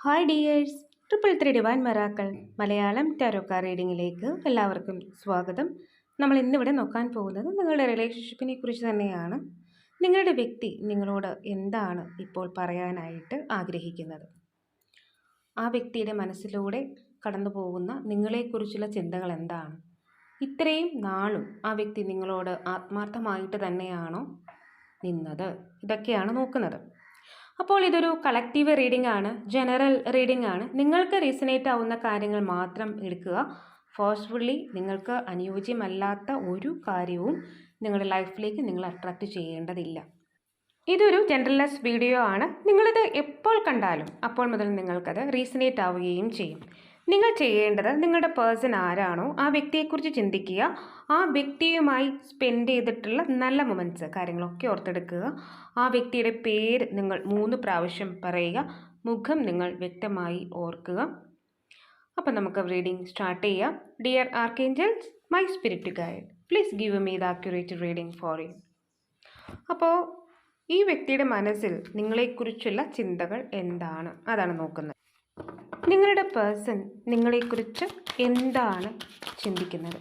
Hi dears triple three divine miracles Malayalam tarot cards റീഡിങ്ങിലേക്ക് എല്ലാവർക്കും സ്വാഗതം. നമ്മൾ ഇന്നിവിടെ നോക്കാൻ പോകുന്നത് നിങ്ങളുടെ റിലേഷൻഷിപ്പിനെ കുറിച്ച് തന്നെയാണ്. നിങ്ങളുടെ വ്യക്തി നിങ്ങളോട് എന്താണ് ഇപ്പോൾ പറയാനായിട്ട് ആഗ്രഹിക്കുന്നത്? ആ വ്യക്തിയുടെ മനസ്സിലൂടെ കടന്നു പോകുന്ന നിങ്ങളെക്കുറിച്ചുള്ള ചിന്തകൾ എന്താണ്? ഇത്രയും നാളും ആ വ്യക്തി നിങ്ങളോട് ആത്മാർത്ഥമായിട്ട് തന്നെയാണോ നിന്നത്? ഇതൊക്കെയാണ് നോക്കുന്നത്. അപ്പോൾ ഇതൊരു കളക്റ്റീവ് റീഡിംഗ് ആണ് ജനറൽ റീഡിംഗ് ആണ്. നിങ്ങൾക്ക് റീസണേറ്റ് ആവുന്ന കാര്യങ്ങൾ മാത്രം എടുക്കുക. ഫോഴ്സ്ഫുള്ളി നിങ്ങൾക്ക് അനുയോജ്യമല്ലാത്ത ഒരു കാര്യവും നിങ്ങളുടെ ലൈഫിലേക്ക് നിങ്ങൾ അട്രാക്റ്റ് ചെയ്യേണ്ടതില്ല. ഇതൊരു ജനറലസ് വീഡിയോ ആണ്. നിങ്ങളിത് എപ്പോൾ കണ്ടാലും അപ്പോൾ മുതൽ നിങ്ങൾക്കത് റീസണേറ്റ് ആവുകയും ചെയ്യും. നിങ്ങൾ ചെയ്യേണ്ടത് നിങ്ങളുടെ പേഴ്സൺ ആരാണോ ആ വ്യക്തിയെക്കുറിച്ച് ചിന്തിക്കുക. ആ വ്യക്തിയുമായി സ്പെൻഡ് ചെയ്തിട്ടുള്ള നല്ല മൊമെന്റ്സ് കാര്യങ്ങളൊക്കെ ഓർത്തെടുക്കുക. ആ വ്യക്തിയുടെ പേര് നിങ്ങൾ മൂന്ന് പ്രാവശ്യം പറയുക. മുഖം നിങ്ങൾ വ്യക്തമായി ഓർക്കുക. അപ്പം നമുക്ക് റീഡിംഗ് സ്റ്റാർട്ട് ചെയ്യാം. Dear archangels my spirit guide please give me the accurate reading for you അപ്പോൾ ഈ വ്യക്തിയുടെ മനസ്സിൽ നിങ്ങളെക്കുറിച്ചുള്ള ചിന്തകൾ എന്താണ്? അതാണ് നോക്കുന്നത്. നിങ്ങളുടെ പേഴ്സൺ നിങ്ങളെക്കുറിച്ച് എന്താണ് ചിന്തിക്കുന്നത്?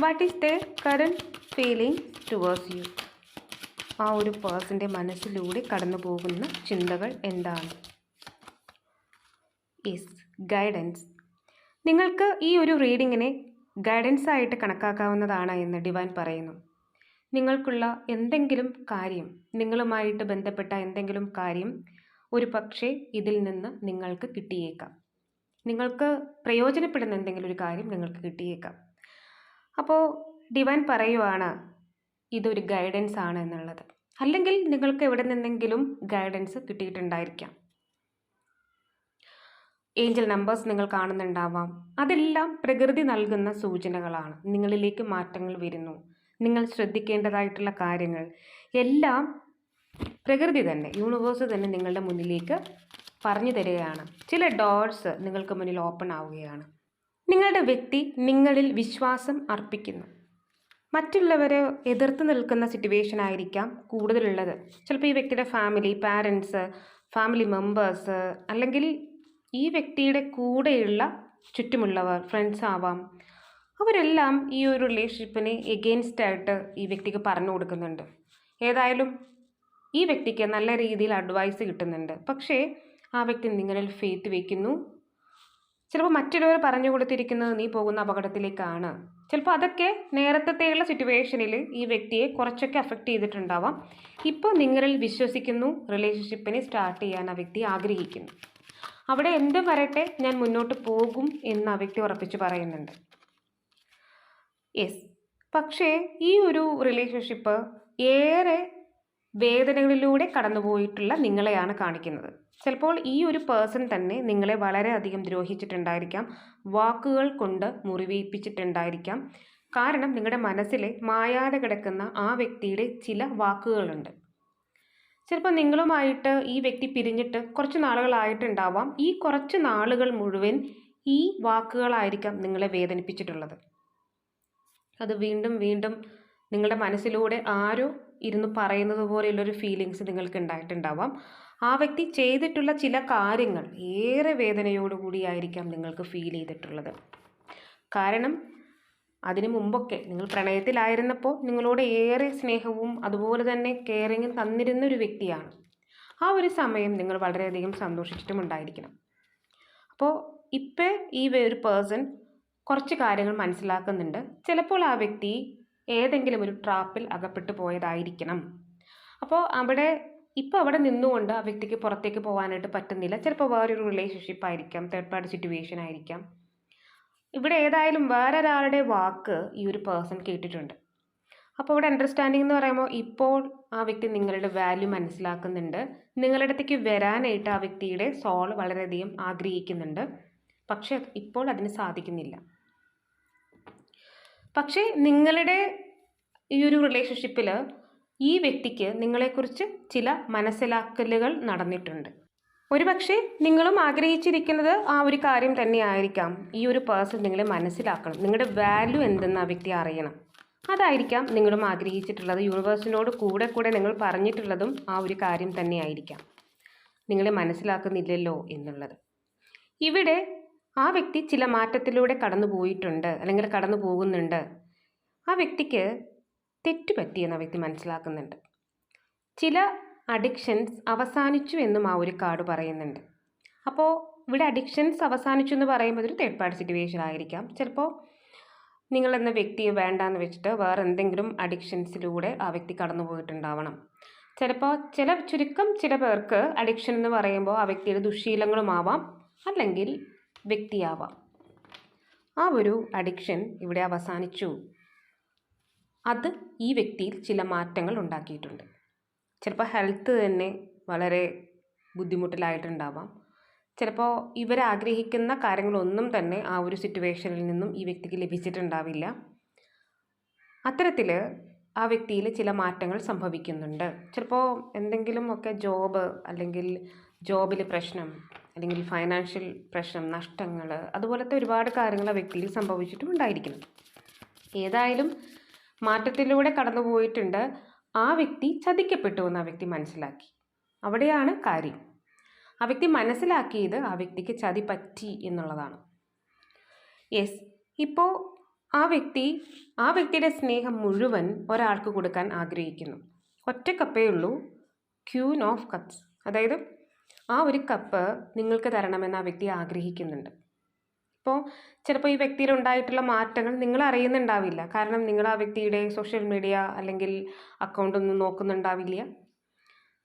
What is the current feeling towards you ആ ഒരു പേഴ്സന്റെ മനസ്സിലൂടെ കടന്നു പോകുന്ന ചിന്തകൾ എന്താണ്? യെസ് ഗൈഡൻസ് നിങ്ങൾക്ക് ഈ ഒരു റീഡിങ്ങിനെ ഗൈഡൻസ് ആയിട്ട് കണക്കാക്കാവുന്നതാണ് എന്ന് ഡിവൈൻ പറയുന്നു. നിങ്ങൾക്കുള്ള എന്തെങ്കിലും കാര്യം നിങ്ങളുമായിട്ട് ബന്ധപ്പെട്ട എന്തെങ്കിലും കാര്യം ഒരു പക്ഷേ ഇതിൽ നിന്ന് നിങ്ങൾക്ക് കിട്ടിയേക്കാം. നിങ്ങൾക്ക് പ്രയോജനപ്പെടുന്ന എന്തെങ്കിലും ഒരു കാര്യം നിങ്ങൾക്ക് കിട്ടിയേക്കാം. അപ്പോൾ ഡിവൈൻ പറയുവാണ് ഇതൊരു ഗൈഡൻസ് ആണ് എന്നുള്ളത്. അല്ലെങ്കിൽ നിങ്ങൾക്ക് എവിടെ നിന്നെങ്കിലും ഗൈഡൻസ് കിട്ടിയിട്ടുണ്ടായിരിക്കാം. ഏഞ്ചൽ നമ്പേഴ്സ് നിങ്ങൾ കാണുന്നുണ്ടാവാം. അതെല്ലാം പ്രകൃതി നൽകുന്ന സൂചനകളാണ്. നിങ്ങളിലേക്ക് മാറ്റങ്ങൾ വരുന്നു. നിങ്ങൾ ശ്രദ്ധിക്കേണ്ടതായിട്ടുള്ള കാര്യങ്ങൾ. എല്ലാം പ്രകൃതി തന്നെ യൂണിവേഴ്സ് തന്നെ നിങ്ങളുടെ മുന്നിലേക്ക് പറഞ്ഞു തരികയാണ്. ചില ഡോർസ് നിങ്ങൾക്ക് മുന്നിൽ ഓപ്പൺ ആവുകയാണ്. നിങ്ങളുടെ വ്യക്തി നിങ്ങളിൽ വിശ്വാസം അർപ്പിക്കുന്നു. മറ്റുള്ളവരെ എതിർത്ത് നിൽക്കുന്ന സിറ്റുവേഷൻ ആയിരിക്കാം കൂടുതലുള്ളത്. ചിലപ്പോൾ ഈ വ്യക്തിയുടെ ഫാമിലി പാരൻസ് ഫാമിലി മെമ്പേഴ്സ് അല്ലെങ്കിൽ ഈ വ്യക്തിയുടെ കൂടെയുള്ള ചുറ്റുമുള്ളവർ ഫ്രണ്ട്സ് ആവാം. അവരെല്ലാം ഈ ഒരു റിലേഷൻഷിപ്പിനെ എഗെയിൻസ്റ്റ് ആയിട്ട് ഈ വ്യക്തിക്ക് പറഞ്ഞു കൊടുക്കുന്നുണ്ട്. ഏതായാലും ഈ വ്യക്തിക്ക് നല്ല രീതിയിൽ അഡ്വൈസ് കിട്ടുന്നുണ്ട്. പക്ഷേ ആ വ്യക്തി നിങ്ങളിൽ ഫെയ്ത്ത് വയ്ക്കുന്നു ചിലപ്പോൾ മറ്റുള്ളവർ പറഞ്ഞു കൊടുത്തിരിക്കുന്നത് നീ പോകുന്ന അപകടത്തിലേക്കാണ്. ചിലപ്പോൾ അതൊക്കെ നേരത്തെയുള്ള സിറ്റുവേഷനിൽ ഈ വ്യക്തിയെ കുറച്ചൊക്കെ അഫക്റ്റ് ചെയ്തിട്ടുണ്ടാവാം. ഇപ്പോൾ നിങ്ങളിൽ വിശ്വസിക്കുന്നു റിലേഷൻഷിപ്പിനെ സ്റ്റാർട്ട് ചെയ്യാൻ ആ വ്യക്തി ആഗ്രഹിക്കുന്നു. അവിടെ എന്ത് വരട്ടെ ഞാൻ മുന്നോട്ട് പോകും എന്ന് ആ വ്യക്തി ഉറപ്പിച്ച് പറയുന്നുണ്ട്. യെസ് പക്ഷേ ഈ ഒരു റിലേഷൻഷിപ്പ് ഏറെ വേദനകളിലൂടെ കടന്നുപോയിട്ടുള്ള നിങ്ങളെയാണ് കാണിക്കുന്നത്. ചിലപ്പോൾ ഈ ഒരു പേഴ്സൺ തന്നെ നിങ്ങളെ വളരെയധികം ദ്രോഹിച്ചിട്ടുണ്ടായിരിക്കാം. വാക്കുകൾ കൊണ്ട് മുറിവേൽപ്പിച്ചിട്ടുണ്ടായിരിക്കാം. കാരണം നിങ്ങളുടെ മനസ്സിലെ മായാതെ കിടക്കുന്ന ആ വ്യക്തിയുടെ ചില വാക്കുകളുണ്ട്. ചിലപ്പോൾ നിങ്ങളുമായിട്ട് ഈ വ്യക്തി പിരിഞ്ഞിട്ട് കുറച്ച് നാളുകളായിട്ടുണ്ടാവാം. ഈ കുറച്ച് നാളുകൾ മുഴുവൻ ഈ വാക്കുകളായിരിക്കാം നിങ്ങളെ വേദനിപ്പിച്ചിട്ടുള്ളത്. അത് വീണ്ടും വീണ്ടും നിങ്ങളുടെ മനസ്സിലൂടെ ആരോ ഇരുന്ന് പറയുന്നത് പോലെയുള്ളൊരു ഫീലിങ്സ് നിങ്ങൾക്ക് ഉണ്ടായിട്ടുണ്ടാവാം ആ വ്യക്തി ചെയ്തിട്ടുള്ള ചില കാര്യങ്ങൾ ഏറെ വേദനയോടുകൂടിയായിരിക്കാം നിങ്ങൾക്ക് ഫീൽ ചെയ്തിട്ടുള്ളത്. കാരണം അതിനു മുമ്പൊക്കെ നിങ്ങൾ പ്രണയത്തിലായിരുന്നപ്പോൾ നിങ്ങളോട് ഏറെ സ്നേഹവും അതുപോലെ തന്നെ കെയറിങ്ങും തന്നിരുന്ന ഒരു വ്യക്തിയാണ്. ആ ഒരു സമയം നിങ്ങൾ വളരെയധികം സന്തോഷിച്ചിട്ടുമുണ്ടായിരിക്കണം. അപ്പോൾ ഇപ്പം ഈ ഒരു പേഴ്സൺ കുറച്ച് കാര്യങ്ങൾ മനസ്സിലാക്കുന്നുണ്ട്. ചിലപ്പോൾ ആ വ്യക്തി ഏതെങ്കിലും ഒരു ട്രാപ്പിൽ അകപ്പെട്ടു പോയതായിരിക്കണം. അപ്പോൾ അവിടെ ഇപ്പോൾ അവിടെ നിന്നുകൊണ്ട് ആ വ്യക്തിക്ക് പുറത്തേക്ക് പോകാനായിട്ട് പറ്റുന്നില്ല. ചിലപ്പോൾ വേറൊരു റിലേഷൻഷിപ്പ് ആയിരിക്കാം തേർഡ് പാർട്ടി സിറ്റുവേഷൻ ആയിരിക്കാം. ഇവിടെ ഏതായാലും വേറൊരാളുടെ വാക്ക് ഈ ഒരു പേഴ്സൺ കേട്ടിട്ടുണ്ട്. അപ്പോൾ ഇവിടെ അണ്ടർസ്റ്റാൻഡിംഗ് എന്ന് പറയുമ്പോൾ ഇപ്പോൾ ആ വ്യക്തി നിങ്ങളുടെ വാല്യൂ മനസ്സിലാക്കുന്നുണ്ട്. നിങ്ങളുടെ അടുത്തേക്ക് വരാനായിട്ട് ആ വ്യക്തിയുടെ സോൾ വളരെയധികം ആഗ്രഹിക്കുന്നുണ്ട്. പക്ഷേ ഇപ്പോൾ അതിന് സാധിക്കുന്നില്ല. പക്ഷേ നിങ്ങളുടെ ഈ ഒരു റിലേഷൻഷിപ്പിൽ ഈ വ്യക്തിക്ക് നിങ്ങളെക്കുറിച്ച് ചില മനസ്സിലാക്കലുകൾ നടന്നിട്ടുണ്ട്. ഒരുപക്ഷെ നിങ്ങളും ആഗ്രഹിച്ചിരിക്കുന്നത് ആ ഒരു കാര്യം തന്നെയായിരിക്കാം. ഈ ഒരു പേഴ്സൺ നിങ്ങളെ മനസ്സിലാക്കണം. നിങ്ങളുടെ വാല്യൂ എന്തെന്ന് ആ വ്യക്തി അറിയണം. അതായിരിക്കാം നിങ്ങളും ആഗ്രഹിച്ചിട്ടുള്ളത്. യൂണിവേഴ്സിനോട് കൂടെ കൂടെ നിങ്ങൾ പറഞ്ഞിട്ടുള്ളതും ആ ഒരു കാര്യം തന്നെയായിരിക്കാം. നിങ്ങളെ മനസ്സിലാക്കുന്നില്ലല്ലോ എന്നുള്ളത്. ഇവിടെ ആ വ്യക്തി ചില മാറ്റത്തിലൂടെ കടന്നു പോയിട്ടുണ്ട് അല്ലെങ്കിൽ കടന്നു പോകുന്നുണ്ട്. ആ വ്യക്തിക്ക് തെറ്റ് പറ്റിയെന്ന് ആ വ്യക്തി മനസ്സിലാക്കുന്നുണ്ട്. ചില അഡിക്ഷൻസ് അവസാനിച്ചു എന്നും ആ ഒരു കാർഡ് പറയുന്നുണ്ട്. അപ്പോൾ ഇവിടെ അഡിക്ഷൻസ് അവസാനിച്ചു എന്ന് പറയുമ്പോൾ ഒരു തേർഡ് പാർട്ടി സിറ്റുവേഷൻ ആയിരിക്കാം ചിലപ്പോൾ നിങ്ങളെന്ന വ്യക്തിയെ വേണ്ടാന്ന് വെച്ചിട്ട് വേറെ എന്തെങ്കിലും അഡിക്ഷൻസിലൂടെ ആ വ്യക്തി കടന്നു പോയിട്ടുണ്ടാവണം. ചിലപ്പോൾ ചില ചുരുക്കം ചില പേർക്ക് അഡിക്ഷൻ എന്ന് പറയുമ്പോൾ ആ വ്യക്തിയുടെ ദുശീലങ്ങളുമാവാം അല്ലെങ്കിൽ വ്യക്തിയാവാം. ആ ഒരു അഡിക്ഷൻ ഇവിടെ അവസാനിച്ചു. അത് ഈ വ്യക്തിയിൽ ചില മാറ്റങ്ങൾ ഉണ്ടാക്കിയിട്ടുണ്ട്. ചിലപ്പോൾ ഹെൽത്ത് തന്നെ വളരെ ബുദ്ധിമുട്ടിലായിട്ടുണ്ടാവാം. ചിലപ്പോൾ ഇവരാഗ്രഹിക്കുന്ന കാര്യങ്ങളൊന്നും തന്നെ ആ ഒരു സിറ്റുവേഷനിൽ നിന്നും ഈ വ്യക്തിക്ക് ലഭിച്ചിട്ടുണ്ടാവില്ല. അത്തരത്തിൽ ആ വ്യക്തിയിൽ ചില മാറ്റങ്ങൾ സംഭവിക്കുന്നുണ്ട്. ചിലപ്പോൾ എന്തെങ്കിലും ഒക്കെ ജോബ് അല്ലെങ്കിൽ ജോബിൽ പ്രശ്നം അല്ലെങ്കിൽ ഫൈനാൻഷ്യൽ പ്രശ്നം നഷ്ടങ്ങൾ അതുപോലത്തെ ഒരുപാട് കാര്യങ്ങൾ ആ വ്യക്തിയിൽ സംഭവിച്ചിട്ടും ഉണ്ടായിരിക്കണം ഏതായാലും മാറ്റത്തിലൂടെ കടന്നു പോയിട്ടുണ്ട് ആ വ്യക്തി ചതിക്കപ്പെട്ടു എന്ന് ആ വ്യക്തി മനസ്സിലാക്കി. അവിടെയാണ് കാര്യം. ആ വ്യക്തി മനസ്സിലാക്കിയത് ആ വ്യക്തിക്ക് ചതി പറ്റി എന്നുള്ളതാണ്. യെസ് ഇപ്പോൾ ആ വ്യക്തി ആ വ്യക്തിയുടെ സ്നേഹം മുഴുവൻ ഒരാൾക്ക് കൊടുക്കാൻ ആഗ്രഹിക്കുന്നു. ഒറ്റ കപ്പേ ഉള്ളൂ. ക്യൂൻ ഓഫ് കപ്സ് അതായത് ആ ഒരു കപ്പ് നിങ്ങൾക്ക് തരണമെന്ന് ആ വ്യക്തി ആഗ്രഹിക്കുന്നുണ്ട്. ഇപ്പോൾ ചിലപ്പോൾ ഈ വ്യക്തിയിൽ ഉണ്ടായിട്ടുള്ള മാറ്റങ്ങൾ നിങ്ങൾ അറിയുന്നുണ്ടാവില്ല. കാരണം നിങ്ങൾ ആ വ്യക്തിയുടെ സോഷ്യൽ മീഡിയ അല്ലെങ്കിൽ അക്കൗണ്ട് ഒന്നും നോക്കുന്നുണ്ടാവില്ല.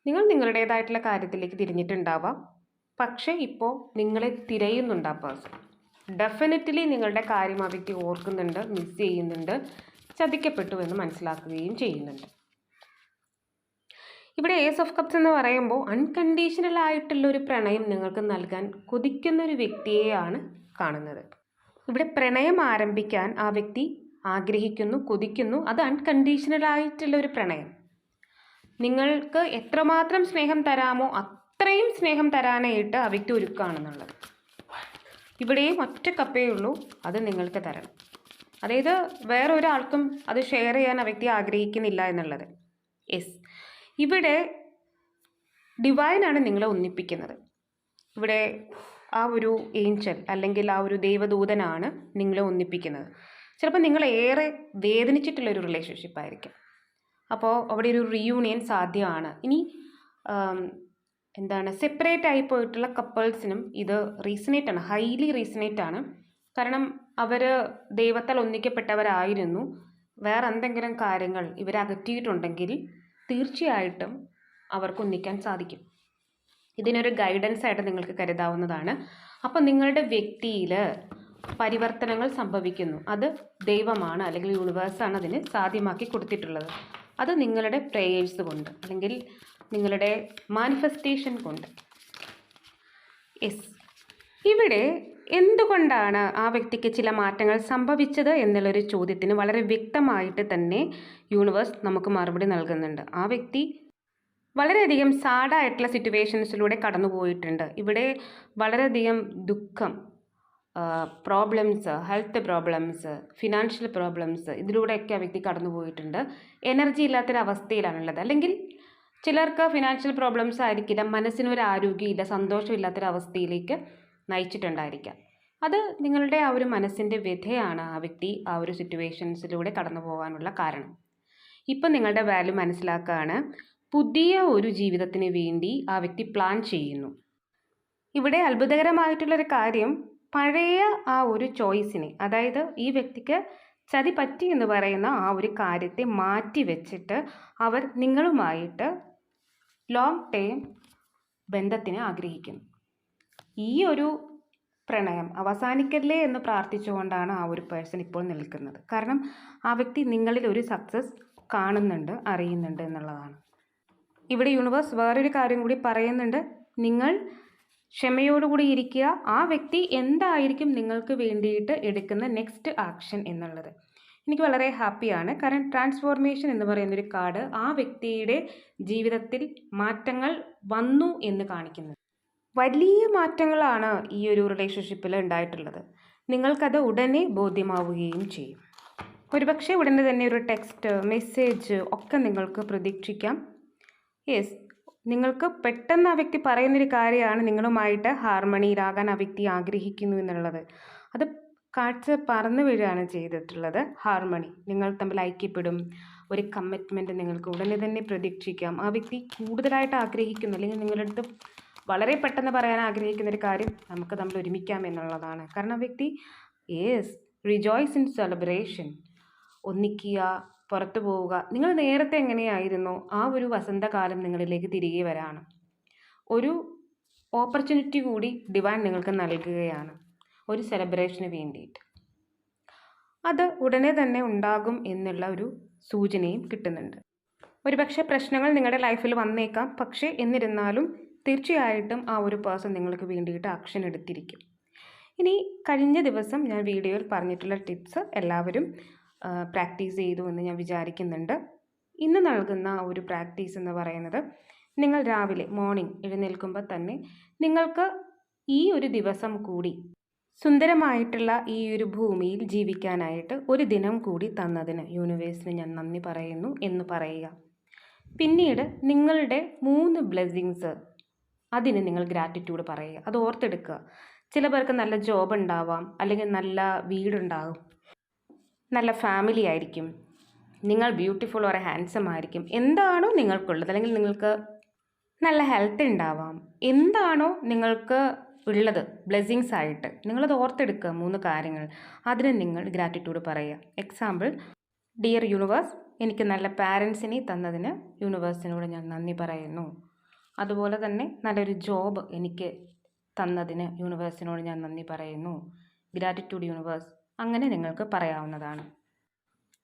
നിങ്ങൾ നിങ്ങളുടേതായിട്ടുള്ള കാര്യത്തിലേക്ക് തിരിഞ്ഞിട്ടുണ്ടാവാം. പക്ഷേ ഇപ്പോൾ നിങ്ങളെ തിരയുന്നുണ്ട് ആ പേഴ്സൺ ഡെഫിനറ്റ്ലി നിങ്ങളുടെ കാര്യം ആ വ്യക്തി ഓർക്കുന്നുണ്ട് മിസ് ചെയ്യുന്നുണ്ട് ചതിക്കപ്പെട്ടു എന്ന് മനസ്സിലാക്കുകയും ചെയ്യുന്നുണ്ട്. ഇവിടെ ഏസ് ഓഫ് കപ്സ് എന്ന് പറയുമ്പോൾ അൺകണ്ടീഷണൽ ആയിട്ടുള്ള ഒരു പ്രണയം നിങ്ങൾക്ക് നൽകാൻ കൊതിക്കുന്ന ഒരു വ്യക്തിയെയാണ് കാണുന്നത്. ഇവിടെ പ്രണയം ആരംഭിക്കാൻ ആ വ്യക്തി ആഗ്രഹിക്കുന്നു കൊതിക്കുന്നു. അത് അൺകണ്ടീഷണൽ ആയിട്ടുള്ള ഒരു പ്രണയം. നിങ്ങൾക്ക് എത്രമാത്രം സ്നേഹം തരാമോ അത്രയും സ്നേഹം തരാനായിട്ട് ആ വ്യക്തി ഒരുക്കുകയാണെന്നുള്ളത്. ഇവിടെയും ഒറ്റ കപ്പേ ഉള്ളൂ അത് നിങ്ങൾക്ക് തരണം. അതായത് വേറൊരാൾക്കും അത് ഷെയർ ചെയ്യാൻ ആ വ്യക്തി ആഗ്രഹിക്കുന്നില്ല എന്നുള്ളത്. യെസ് ഇവിടെ ഡിവൈനാണ് നിങ്ങളെ ഒന്നിപ്പിക്കുന്നത്. ഇവിടെ ആ ഒരു ഏഞ്ചൽ അല്ലെങ്കിൽ ആ ഒരു ദൈവദൂതനാണ് നിങ്ങളെ ഒന്നിപ്പിക്കുന്നത്. ചിലപ്പോൾ നിങ്ങൾ ഏറെ വേദനിച്ചിട്ടുള്ളൊരു റിലേഷൻഷിപ്പ് ആയിരിക്കും. അപ്പോൾ അവിടെ ഒരു റീയൂണിയൻ സാധ്യമാണ്. ഇനി എന്താണ് സെപ്പറേറ്റ് ആയി പോയിട്ടുള്ള കപ്പിൾസിനും ഇത് റീസണേറ്റ് ആണ് ഹൈലി റീസണേറ്റ് ആണ്. കാരണം അവർ ദൈവത്താൽ ഒന്നിക്കപ്പെട്ടവരായിരുന്നു. വേറെ എന്തെങ്കിലും കാര്യങ്ങൾ ഇവരെ അകറ്റിയിട്ടുണ്ടെങ്കിൽ തീർച്ചയായിട്ടും അവർക്ക് ഒന്നിക്കാൻ സാധിക്കും. ഇതിനൊരു ഗൈഡൻസ് ആയിട്ട് നിങ്ങൾക്ക് കരുതാവുന്നതാണ്. അപ്പോൾ നിങ്ങളുടെ വ്യക്തിയിൽ പരിവർത്തനങ്ങൾ സംഭവിക്കുന്നു. അത് ദൈവമാണ് അല്ലെങ്കിൽ യൂണിവേഴ്സാണ് അതിന് സാധ്യമാക്കി കൊടുത്തിട്ടുള്ളത്. അത് നിങ്ങളുടെ പ്രേയേഴ്സ് കൊണ്ട് അല്ലെങ്കിൽ നിങ്ങളുടെ മാനിഫെസ്റ്റേഷൻ കൊണ്ട്. യെസ് ഇവിടെ എന്തുകൊണ്ടാണ് ആ വ്യക്തിക്ക് ചില മാറ്റങ്ങൾ സംഭവിച്ചത് എന്നുള്ളൊരു ചോദ്യത്തിന് വളരെ വ്യക്തമായിട്ട് തന്നെ യൂണിവേഴ്സ് നമുക്ക് മറുപടി നൽകുന്നുണ്ട്. ആ വ്യക്തി വളരെയധികം സാഡായിട്ടുള്ള സിറ്റുവേഷൻസിലൂടെ കടന്നു പോയിട്ടുണ്ട്. ഇവിടെ വളരെയധികം ദുഃഖം problems health problems financial problems ഇതിലൂടെയൊക്കെ ആ വ്യക്തി കടന്നു പോയിട്ടുണ്ട്. എനർജി ഇല്ലാത്തൊരവസ്ഥയിലാണുള്ളത്. അല്ലെങ്കിൽ ചിലർക്ക് ഫിനാൻഷ്യൽ പ്രോബ്ലംസ് ആയിരിക്കില്ല മനസ്സിനൊരു ആരോഗ്യമില്ല സന്തോഷമില്ലാത്തൊരവസ്ഥയിലേക്ക് നയിച്ചിട്ടുണ്ടായിരിക്കാം. അത് നിങ്ങളുടെ ആ ഒരു മനസ്സിന്റെ വിധയാണ് ആ വ്യക്തി ആ ഒരു സിറ്റുവേഷൻസിലൂടെ കടന്നു പോകാനുള്ള കാരണം. ഇപ്പം നിങ്ങളുടെ വാല്യൂ മനസ്സിലാക്കുകയാണ് പുതിയ ഒരു ജീവിതത്തിന് വേണ്ടി ആ വ്യക്തി പ്ലാൻ ചെയ്യുന്നു. ഇവിടെ അത്ഭുതകരമായിട്ടുള്ളൊരു കാര്യം പഴയ ആ ഒരു ചോയ്സിനെ അതായത് ഈ വ്യക്തിക്ക് ചതി പറ്റി എന്ന് പറയുന്ന ആ ഒരു കാര്യത്തെ മാറ്റി വെച്ചിട്ട് അവർ നിങ്ങളുമായിട്ട് ലോങ് ടേം ബന്ധത്തിന് ആഗ്രഹിക്കുന്നു. ഈ ഒരു പ്രണയം അവസാനിക്കല്ലേ എന്ന് പ്രാർത്ഥിച്ചുകൊണ്ടാണ് ആ ഒരു പേഴ്സൺ ഇപ്പോൾ നിൽക്കുന്നത്. കാരണം ആ വ്യക്തി നിങ്ങളിൽ ഒരു സക്സസ് കാണുന്നുണ്ട് അറിയുന്നുണ്ട് എന്നുള്ളതാണ്. ഇവിടെ യൂണിവേഴ്സ് വേറൊരു കാര്യം കൂടി പറയുന്നുണ്ട്. നിങ്ങൾ ക്ഷമയോടുകൂടി ഇരിക്കുക. ആ വ്യക്തി എന്തായിരിക്കും നിങ്ങൾക്ക് വേണ്ടിയിട്ട് എടുക്കുന്ന നെക്സ്റ്റ് ആക്ഷൻ എന്നുള്ളത്. എനിക്ക് വളരെ ഹാപ്പിയാണ് കാരണം ട്രാൻസ്ഫോർമേഷൻ എന്ന് പറയുന്നൊരു കാർഡ് ആ വ്യക്തിയുടെ ജീവിതത്തിൽ മാറ്റങ്ങൾ വന്നു എന്ന് കാണിക്കുന്നു. വലിയ മാറ്റങ്ങളാണ് ഈ ഒരു റിലേഷൻഷിപ്പിൽ ഉണ്ടായിട്ടുള്ളത്. നിങ്ങൾക്കത് ഉടനെ ബോധ്യമാവുകയും ചെയ്യും. ഒരുപക്ഷെ ഉടനെ തന്നെ ഒരു ടെക്സ്റ്റ് മെസ്സേജ് ഒക്കെ നിങ്ങൾക്ക് പ്രതീക്ഷിക്കാം. യെസ് നിങ്ങൾക്ക് പെട്ടെന്ന് ആ വ്യക്തി പറയുന്നൊരു കാര്യമാണ് നിങ്ങളുമായിട്ട് ഹാർമണിയിലാകാൻ ആ വ്യക്തി ആഗ്രഹിക്കുന്നു എന്നുള്ളത്. അത് കാഴ്ച പറന്നു വീഴുകയാണ് ചെയ്തിട്ടുള്ളത്. ഹാർമണി നിങ്ങൾ തമ്മിൽ ഐക്യപ്പെടും. ഒരു കമ്മിറ്റ്മെന്റ് നിങ്ങൾക്ക് ഉടനെ തന്നെ പ്രതീക്ഷിക്കാം. ആ വ്യക്തി കൂടുതലായിട്ട് ആഗ്രഹിക്കുന്നു. അല്ലെങ്കിൽ നിങ്ങളുടെ അടുത്ത് വളരെ പെട്ടെന്ന് പറയാൻ ആഗ്രഹിക്കുന്ന ഒരു കാര്യം നമുക്ക് നമ്മൾ ഒരുമിക്കാം എന്നുള്ളതാണ്. കാരണം വ്യക്തി യേസ് റിജോയ്സ് ഇൻ സെലിബ്രേഷൻ ഒന്നിക്കുക പുറത്തു പോവുക. നിങ്ങൾ നേരത്തെ എങ്ങനെയായിരുന്നു? ആ ഒരു വസന്തകാലം നിങ്ങളിലേക്ക് തിരികെ വരാണ്. ഒരു ഓപ്പർച്യൂണിറ്റി കൂടി ഡിവൈൻ നിങ്ങൾക്ക് നൽകുകയാണ്. ഒരു സെലിബ്രേഷന് വേണ്ടിയിട്ട്. അത് ഉടനെ തന്നെ ഉണ്ടാകും എന്നുള്ള ഒരു സൂചനയും കിട്ടുന്നുണ്ട്. ഒരുപക്ഷെ പ്രശ്നങ്ങൾ നിങ്ങളുടെ ലൈഫിൽ വന്നേക്കാം. പക്ഷേ എന്നിരുന്നാലും തീർച്ചയായിട്ടും ആ ഒരു പേഴ്സൺ നിങ്ങൾക്ക് വേണ്ടിയിട്ട് ആക്ഷൻ എടുത്തിരിക്കും. ഇനി കഴിഞ്ഞ ദിവസം ഞാൻ വീഡിയോയിൽ പറഞ്ഞിട്ടുള്ള ടിപ്സ് എല്ലാവരും പ്രാക്ടീസ് ചെയ്തു എന്ന് ഞാൻ വിചാരിക്കുന്നുണ്ട്. ഇന്ന് നൽകുന്ന ഒരു പ്രാക്ടീസ് എന്ന് പറയുന്നത് നിങ്ങൾ രാവിലെ മോർണിംഗ് എഴുന്നേൽക്കുമ്പോൾ തന്നെ നിങ്ങൾക്ക് ഈ ഒരു ദിവസം കൂടി സുന്ദരമായിട്ടുള്ള ഈ ഒരു ഭൂമിയിൽ ജീവിക്കാനായിട്ട് ഒരു ദിനം കൂടി തന്നതിന് യൂണിവേഴ്സിന് ഞാൻ നന്ദി പറയുന്നു എന്ന് പറയുക. പിന്നീട് നിങ്ങളുടെ മൂന്ന് ബ്ലെസ്സിങ്സ് അതിന് നിങ്ങൾ ഗ്രാറ്റിറ്റ്യൂഡ് പറയുക. അത് ഓർത്തെടുക്കുക. ചില പേർക്ക് നല്ല ജോബ് ഉണ്ടാവാം അല്ലെങ്കിൽ നല്ല വീടുണ്ടാകും. നല്ല ഫാമിലി ആയിരിക്കും. നിങ്ങൾ ബ്യൂട്ടിഫുൾ ഓർ ഹാൻസം ആയിരിക്കും. എന്താണോ നിങ്ങൾക്കുള്ളത്. അല്ലെങ്കിൽ നിങ്ങൾക്ക് നല്ല ഹെൽത്ത് ഉണ്ടാവാം. എന്താണോ നിങ്ങൾക്ക് ഉള്ളത്. ബ്ലെസ്സിങ്സ് ആയിട്ട്. നിങ്ങളത് ഓർത്തെടുക്കുക മൂന്ന് കാര്യങ്ങൾ. അതിന് നിങ്ങൾ ഗ്രാറ്റിറ്റ്യൂഡ് പറയുക. എക്സാമ്പിൾ ഡിയർ യൂണിവേഴ്സ് എനിക്ക് നല്ല പാരൻസിനെ തന്നതിന് യൂണിവേഴ്സിനോട് ഞാൻ നന്ദി പറയുന്നു. അതുപോലെ തന്നെ നല്ലൊരു ജോബ് എനിക്ക് തന്നതിന് യൂണിവേഴ്സിനോട് ഞാൻ നന്ദി പറയുന്നു. ഗ്രാറ്റിറ്റ്യൂഡ് യൂണിവേഴ്സ് അങ്ങനെ നിങ്ങൾക്ക് പറയാവുന്നതാണ്.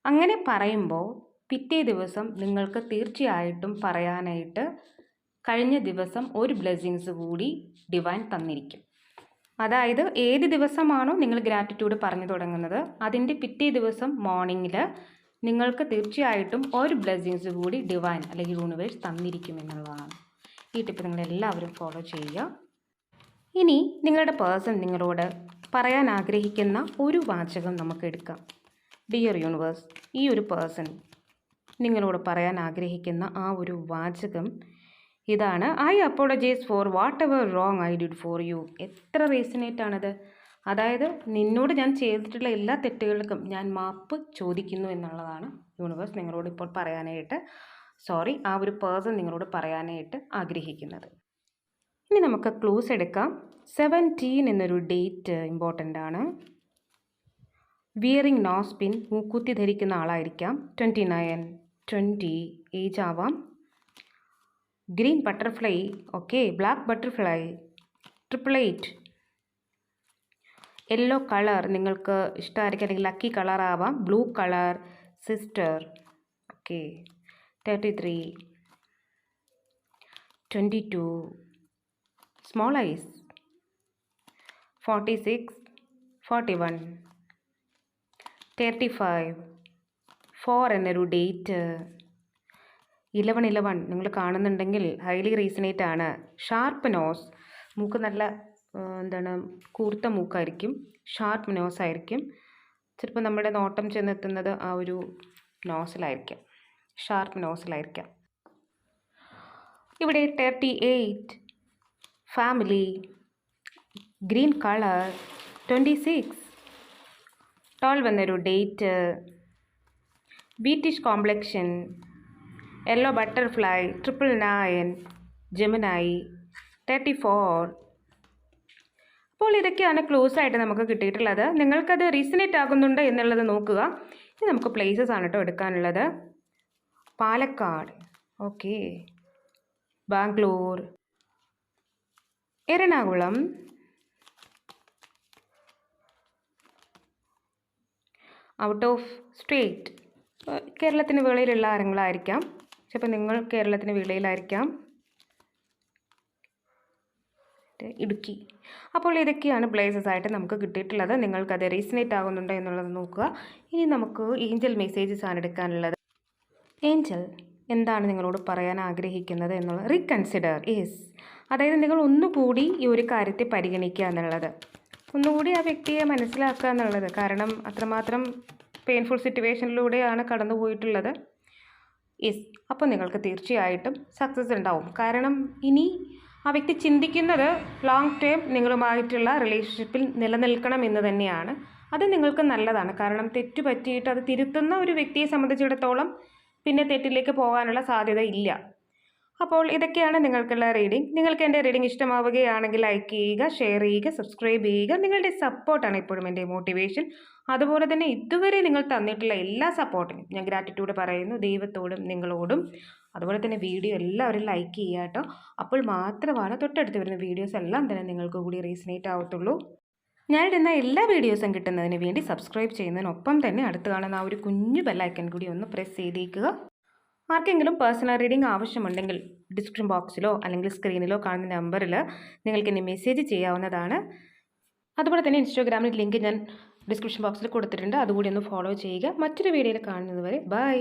അങ്ങനെ പറയുമ്പോൾ പിറ്റേ ദിവസം നിങ്ങൾക്ക് തീർച്ചയായിട്ടും പറയാനായിട്ട് കഴിഞ്ഞ ദിവസം ഒരു ബ്ലെസ്സിങ്സ് കൂടി ഡിവൈൻ തന്നിരിക്കും. അതായത് ഏത് ദിവസമാണോ നിങ്ങൾ ഗ്രാറ്റിറ്റ്യൂഡ് പറഞ്ഞു തുടങ്ങുന്നത് അതിന്റെ പിറ്റേ ദിവസം മോർണിംഗിൽ നിങ്ങൾക്ക് തീർച്ചയായിട്ടും ഒരു ബ്ലെസ്സിങ്സ് കൂടി ഡിവൈൻ അല്ലെങ്കിൽ യൂണിവേഴ്സ് തന്നിരിക്കും എന്നുള്ളതാണ്. ഈ ടിപ്പ് നിങ്ങൾ എല്ലാവരും ഫോളോ ചെയ്യുക. ഇനി നിങ്ങളുടെ പേഴ്സൺ നിങ്ങളോട് പറയാൻ ആഗ്രഹിക്കുന്ന ഒരു വാചകം നമുക്ക് എടുക്കാം. ഡിയർ യൂണിവേഴ്സ് ഈ ഒരു പേഴ്സൺ നിങ്ങളോട് പറയാൻ ആഗ്രഹിക്കുന്ന ആ ഒരു വാചകം ഇതാണ്. I apologise for whatever wrong I did for you എത്ര റീസണേറ്റ് ആണത്? അതായത് നിന്നോട് ഞാൻ ചെയ്തിട്ടുള്ള എല്ലാ തെറ്റുകൾക്കും ഞാൻ മാപ്പ് ചോദിക്കുന്നു എന്നുള്ളതാണ് യൂണിവേഴ്സ് നിങ്ങളോട് ഇപ്പോൾ പറയാനായിട്ട് സോറി ആ ഒരു പേഴ്സൺ നിങ്ങളോട് പറയാനായിട്ട് ആഗ്രഹിക്കുന്നത്. ഇനി നമുക്ക് ക്ലൂസ് എടുക്കാം. സെവന്റീൻ എന്നൊരു ഡേറ്റ് ഇമ്പോർട്ടന്റ് ആണ്. വിയറിംഗ് നോസ് പിൻ മൂക്കുത്തി ധരിക്കുന്ന ആളായിരിക്കാം. ട്വന്റി നയൻ ട്വന്റി ഏജ് ആവാം. Green butterfly okay black butterfly triple eight yellow colour നിങ്ങൾക്ക് ഇഷ്ടമായിരിക്കും അല്ലെങ്കിൽ ലക്കി കളർ ആവാം. Blue colour sister okay thirty three twenty two small eyes forty six forty one thirty five four എന്നൊരു date eleven eleven നിങ്ങൾ കാണുന്നുണ്ടെങ്കിൽ highly resonate ആണ്. Sharp nose മൂക്ക് നല്ല എന്താണ് കൂർത്ത മൂക്കായിരിക്കും. ഷാർപ്പ് നോസ് ആയിരിക്കും. ചിലപ്പോൾ നമ്മുടെ നോട്ടം ചെന്നെത്തുന്നത് ആ ഒരു നോസിലായിരിക്കാം ഷാർപ്പ് നോസിലായിരിക്കാം. ഇവിടെ thirty eight family green colour twenty six twelve എന്നൊരു date wheatish complexion yellow butterfly triple nine Gemini thirty four അപ്പോൾ ഇതൊക്കെയാണ് ക്ലോസ് ആയിട്ട് നമുക്ക് കിട്ടിയിട്ടുള്ളത്. നിങ്ങൾക്കത് റീസണേറ്റ് ആകുന്നുണ്ട് എന്നുള്ളത് നോക്കുക. ഇനി നമുക്ക് പ്ലേസസ് ആണ് കേട്ടോ എടുക്കാനുള്ളത്. Palakkad. Okay. Bangalore. Ernakulam. Out of state കേരളത്തിന് വെളിയിലുള്ള ആരെങ്കിലായിരിക്കാം ചിലപ്പോൾ നിങ്ങൾ കേരളത്തിന് വെളിയിലായിരിക്കാം. ഇടുക്കി. അപ്പോൾ ഇതൊക്കെയാണ് പ്ലേസസ് ആയിട്ട് നമുക്ക് കിട്ടിയിട്ടുള്ളത്. നിങ്ങൾക്കത് റീസണേറ്റ് ആകുന്നുണ്ടോ എന്നുള്ളത് നോക്കുക. ഇനി നമുക്ക് ഏഞ്ചൽ മെസ്സേജസ് ആണ് എടുക്കാനുള്ളത്. ഏഞ്ചൽ എന്താണ് നിങ്ങളോട് പറയാൻ ആഗ്രഹിക്കുന്നത് എന്നുള്ളത് റീകൺസിഡർ യെസ് അതായത് നിങ്ങൾ ഒന്നുകൂടി ഈ ഒരു കാര്യത്തെ പരിഗണിക്കുക എന്നുള്ളത്. ഒന്നുകൂടി ആ വ്യക്തിയെ മനസ്സിലാക്കുക എന്നുള്ളത്. കാരണം അത്രമാത്രം പെയിൻഫുൾ സിറ്റുവേഷനിലൂടെയാണ് കടന്നു പോയിട്ടുള്ളത് യെസ് അപ്പോൾ നിങ്ങൾക്ക് തീർച്ചയായിട്ടും സക്സസ് ഉണ്ടാവും. കാരണം ഇനി ആ വ്യക്തി ചിന്തിക്കുന്നത് ലോങ് ടേം നിങ്ങളുമായിട്ടുള്ള റിലേഷൻഷിപ്പിൽ നിലനിൽക്കണം എന്ന് തന്നെയാണ്. അത് നിങ്ങൾക്ക് നല്ലതാണ്. കാരണം തെറ്റ് പറ്റിയിട്ട് അത് തിരുത്തുന്ന ഒരു വ്യക്തിയെ സംബന്ധിച്ചിടത്തോളം പിന്നെ തെറ്റിലേക്ക് പോകാനുള്ള സാധ്യത ഇല്ല. അപ്പോൾ ഇതൊക്കെയാണ് നിങ്ങൾക്കുള്ള റീഡിംഗ് നിങ്ങൾക്ക് എന്റെ റീഡിംഗ് ഇഷ്ടമാവുകയാണെങ്കിൽ ലൈക്ക് ചെയ്യുക ഷെയർ ചെയ്യുക സബ്സ്ക്രൈബ് ചെയ്യുക. നിങ്ങളുടെ സപ്പോർട്ടാണ് എപ്പോഴും എന്റെ മോട്ടിവേഷൻ അതുപോലെ തന്നെ ഇതുവരെ നിങ്ങൾ തന്നിട്ടുള്ള എല്ലാ സപ്പോർട്ടിനും ഞാൻ ഗ്രാറ്റിറ്റ്യൂഡ് പറയുന്നു ദൈവത്തോടും നിങ്ങളോടും. അതുപോലെ തന്നെ വീഡിയോ എല്ലാവരും ലൈക്ക് ചെയ്യുക കേട്ടോ. അപ്പോൾ മാത്രമാണ് തൊട്ടടുത്ത് വരുന്ന വീഡിയോസ് എല്ലാം തന്നെ നിങ്ങൾക്ക് കൂടി റീസണേറ്റ് ആവത്തുള്ളൂ. ഞാൻ ഇടുന്ന എല്ലാ വീഡിയോസും കിട്ടുന്നതിന് വേണ്ടി സബ്സ്ക്രൈബ് ചെയ്യുന്നതിനൊപ്പം തന്നെ അടുത്ത് കാണുന്ന ആ ഒരു കുഞ്ഞു ബെല്ലൈക്കൺ കൂടി ഒന്ന് പ്രസ് ചെയ്തേക്കുക. ആർക്കെങ്കിലും പേഴ്സണൽ റീഡിംഗ് ആവശ്യമുണ്ടെങ്കിൽ ഡിസ്ക്രിപ്ഷൻ ബോക്സിലോ അല്ലെങ്കിൽ സ്ക്രീനിലോ കാണുന്ന നമ്പറിൽ നിങ്ങൾക്ക് എന്നെ മെസ്സേജ് ചെയ്യാവുന്നതാണ്. അതുപോലെ തന്നെ ഇൻസ്റ്റാഗ്രാമിൽ ലിങ്ക് ഞാൻ ഡിസ്ക്രിപ്ഷൻ ബോക്സിൽ കൊടുത്തിട്ടുണ്ട്. അതുകൂടി ഒന്ന് ഫോളോ ചെയ്യുക. മറ്റൊരു വീഡിയോയിൽ കാണുന്നതുവരെ ബൈ